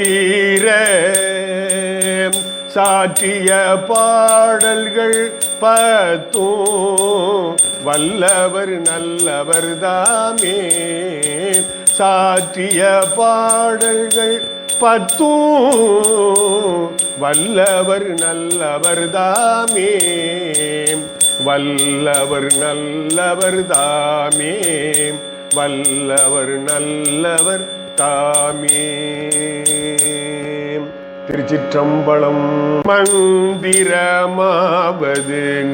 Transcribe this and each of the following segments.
தீர. சாற்றிய பாடல்கள் பத்தும். வல்லவர் நல்லவர் தாமே. சாற்றிய பாடல்கள் பத்தும். வல்லவர் நல்லவர் தாமே. வல்லவர் நல்லவர் தாமே. வல்லவர் நல்லவர் தாமே. திருச்சிற்றம்பலம் மந்திரமாவது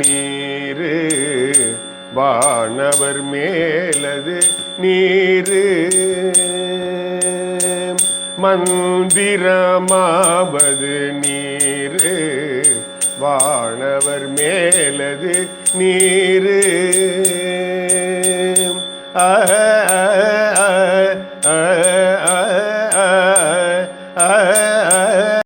நீரு வானவர் மேலது நீரு. மந்திரமாவது நீரு வானவர் மேலது நீரு. ஆ